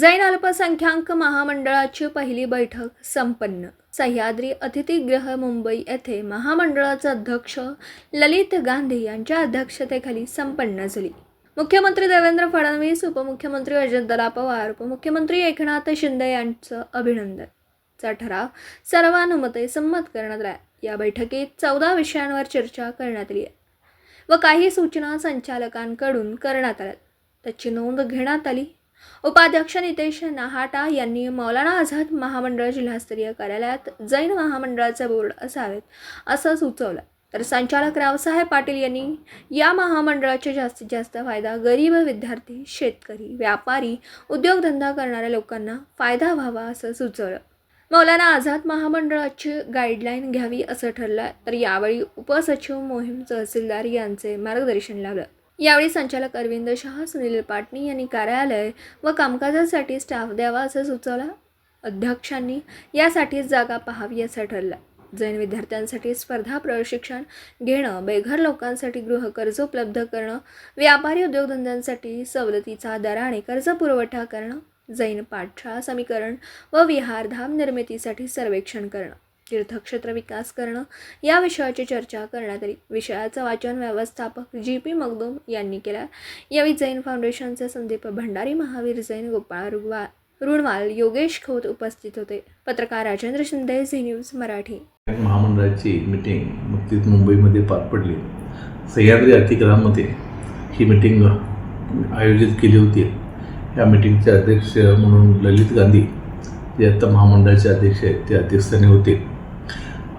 जैन अल्पसंख्याक महामंडळाची पहिली बैठक संपन्न. सह्याद्री अतिथीगृह मुंबई येथे महामंडळाचे अध्यक्ष ललित गांधी यांच्या अध्यक्षतेखाली संपन्न झाली. मुख्यमंत्री देवेंद्र फडणवीस उपमुख्यमंत्री अजितदादा पवार उपमुख्यमंत्री एकनाथ शिंदे यांचं अभिनंदन. चा ठराव सर्वानुमते संमत करण्यात आला या बैठकीत चौदा विषयांवर चर्चा करण्यात आली आहे व काही सूचना संचालकांकडून करण्यात आल्या त्याची नोंद घेण्यात आली उपाध्यक्ष नितेश नाहाटा यांनी मौलाना आझाद महामंडळ जिल्हास्तरीय कार्यालयात जैन महामंडळाचे बोर्ड असावेत असं सुचवलं. तर संचालक रावसाहेब पाटील यांनी या महामंडळाचा जास्तीत जास्त फायदा गरीब विद्यार्थी शेतकरी व्यापारी उद्योगधंदा करणाऱ्या लोकांना फायदा व्हावा असं सुचवलं. मौलाना आझाद महामंडळाची गाईडलाईन घ्यावी असं ठरलं. तर यावेळी उपसचिव मोहीम तहसीलदार यांचे मार्गदर्शन लाभलं. यावेळी संचालक अरविंद शहा सुनील पाटणी यांनी कार्यालय व कामकाजासाठी स्टाफ द्यावा असं सुचवलं. अध्यक्षांनी यासाठी जागा पाहावी असं ठरलं. जैन विद्यार्थ्यांसाठी स्पर्धा प्रशिक्षण घेणं बेघर लोकांसाठी गृहकर्ज उपलब्ध करणं व्यापारी उद्योगधंद्यांसाठी सवलतीचा दराने कर्ज पुरवठा करणं जैन पाठशाळा समीकरण व विहारधाम निर्मितीसाठी सर्वेक्षण करणं. तीर्थक्षेत्र विकास करणं या विषयाची चर्चा करण्यात आली विषयाचं वाचन व्यवस्थापक जी पी मगदूम यांनी केलं. यावेळी जैन फाउंडेशनचे संदीप भंडारी महावीर जैन गोपाळ रुगवा रुणवाल योगेश खोत उपस्थित होते. पत्रकार राजेंद्र शिंदे झी न्यूज मराठी. महामंडळाची मीटिंग नुकतीच मुंबईमध्ये पार पडली. सह्याद्री अतिक्रमामध्ये ही मीटिंग आयोजित केली होती. या मीटिंगचे अध्यक्ष म्हणून ललित गांधी जे आत्ता महामंडळाचे अध्यक्ष आहेत ते अध्यक्षस्थानी होते.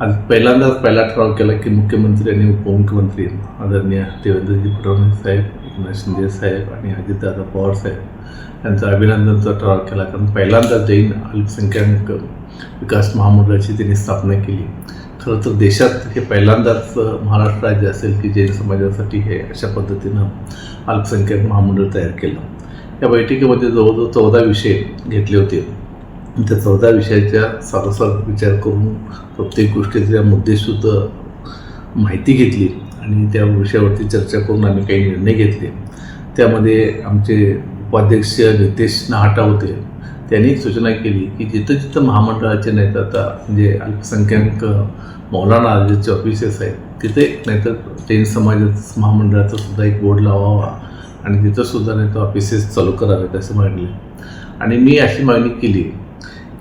आज पहिल्यांदाच पहिला ठराव केला की मुख्यमंत्री आणि उपमुख्यमंत्री आदरणीय देवेंद्रजी फडणवीस साहेब एकनाथ शिंदे साहेब आणि अजितदादा पवार साहेब यांचा अभिनंदनचा ठराव केला कारण पहिल्यांदा जैन अल्पसंख्याक विकास महामंडळाची त्यांनी स्थापना केली खरं तर देशात हे पहिल्यांदाच महाराष्ट्र राज्य असेल की जैन समाजासाठी हे अशा पद्धतीनं अल्पसंख्याक महामंडळ तयार केलं या बैठकीमध्ये जवळजवळ चौदा विषय घेतले होते त्या चौदा विषयाच्या सारासार विचार करून प्रत्येक गोष्टीच्या मुद्देसुद्धा माहिती घेतली आणि त्या विषयावरती चर्चा करून आम्ही काही निर्णय घेतले. त्यामध्ये आमचे उपाध्यक्ष नितेश नाहटा होते. त्यांनी एक सूचना केली की जिथं जिथं महामंडळाचे नाहीत आता म्हणजे अल्पसंख्याक मौलाना आजचे ऑफिसेस आहेत तिथे नाहीतर जैन समाजाचं महामंडळाचा सुद्धा एक बोर्ड लावावा आणि तिथंसुद्धा नाही तर ऑफिसेस चालू करावेत असं मागले आणि मी अशी मागणी केली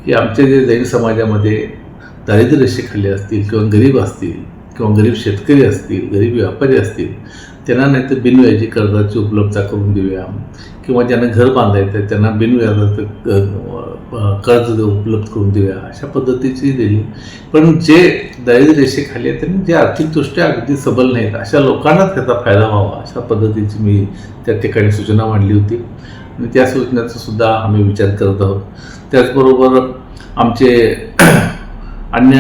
की आमच्या जे जैन समाजामध्ये दारिद्र्यरेषेखाली असतील किंवा गरीब असतील किंवा गरीब शेतकरी असतील गरीब व्यापारी असतील त्यांना नाही तर बिनव्याजी कर्जाची उपलब्धता करून देऊया. किंवा ज्यांना घर बांधायचं आहे त्यांना बिनव्याजाचं कर्ज उपलब्ध करून देऊया अशा पद्धतीची दिली. पण जे दारिद्र्य रेषेखाली आहेत त्यांनी जे आर्थिकदृष्ट्या अगदी सबल नाहीत अशा लोकांनाच त्याचा फायदा व्हावा अशा पद्धतीची मी त्या ठिकाणी सूचना मांडली होती. आणि त्या सूचनेचा सुद्धा आम्ही विचार करत आहोत. त्याचबरोबर आमचे अन्य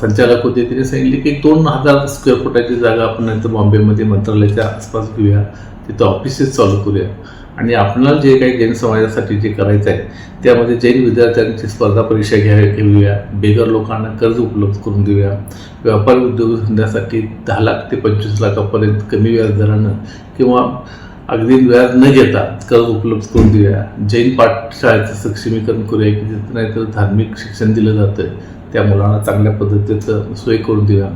संचालक होते तिने सांगितले की दोन हजार स्क्वेअर फुटाची जागा आपण नंतर बॉम्बेमध्ये मंत्रालयाच्या आसपास घेऊया. तिथं ऑफिसेस चालू करूया. आणि आपल्याला जे काही जैन समाजासाठी जे करायचं आहे त्यामध्ये जैन विद्यार्थ्यांची स्पर्धा परीक्षा घ्या घेऊया. बेगर लोकांना कर्ज उपलब्ध करून देऊया. व्यापारी उद्योगधंद्यासाठी दहा लाख ते पंचवीस लाखापर्यंत कमी व्याजदरानं किंवा अगदी व्याज न घेता कर्ज उपलब्ध करून देऊया जैन पाठशाळेचं सक्षमीकरण करूया की तिथं नाहीतर धार्मिक शिक्षण दिलं जातं त्या मुलांना चांगल्या पद्धतीचं सोय करून देऊया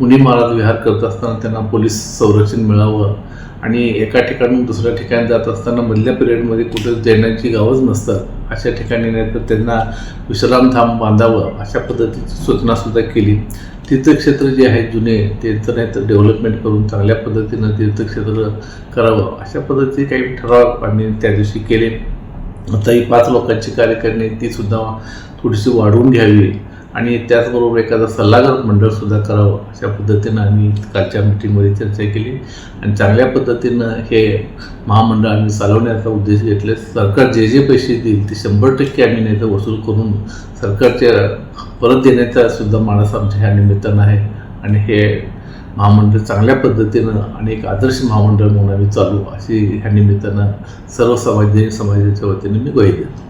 मुनी महाराज विहार करत असताना त्यांना पोलीस संरक्षण मिळावं. आणि एका ठिकाणून दुसऱ्या ठिकाणी जात असताना मधल्या पिरियडमध्ये कुठे जैनांची गावच नसतात. अशा ठिकाणी नाही तर त्यांना विश्रामधाम बांधावं अशा पद्धतीची सूचनासुद्धा केली. तीर्थक्षेत्र जे आहे जुने त्यांचं नाही तर डेव्हलपमेंट करून चांगल्या पद्धतीनं तीर्थक्षेत्र करावं अशा पद्धतीचे काही ठराव आम्ही त्या दिवशी केले. आता ही पाच लोकांची कार्यकारिणी तीसुद्धा थोडीशी वाढवून घ्यावी. आणि त्याचबरोबर एखादं सल्लागार मंडळसुद्धा करावं अशा पद्धतीनं आम्ही कालच्या मिटिंगमध्ये चर्चा केली. आणि चांगल्या पद्धतीनं हे महामंडळ आम्ही चालवण्याचा उद्देश घेतले. सरकार जे जे पैसे देईल ते शंभर टक्के आम्ही नाही तर वसूल करून सरकारच्या परत देण्याचा सुद्धा माणस आमच्या ह्या निमित्तानं आहे. आणि हे महामंडळ चांगल्या पद्धतीनं आणि एक आदर्श महामंडळ म्हणून आम्ही चालू अशी ह्या निमित्तानं सर्व समाज समाजाच्या वतीने मी ग्वाही देतो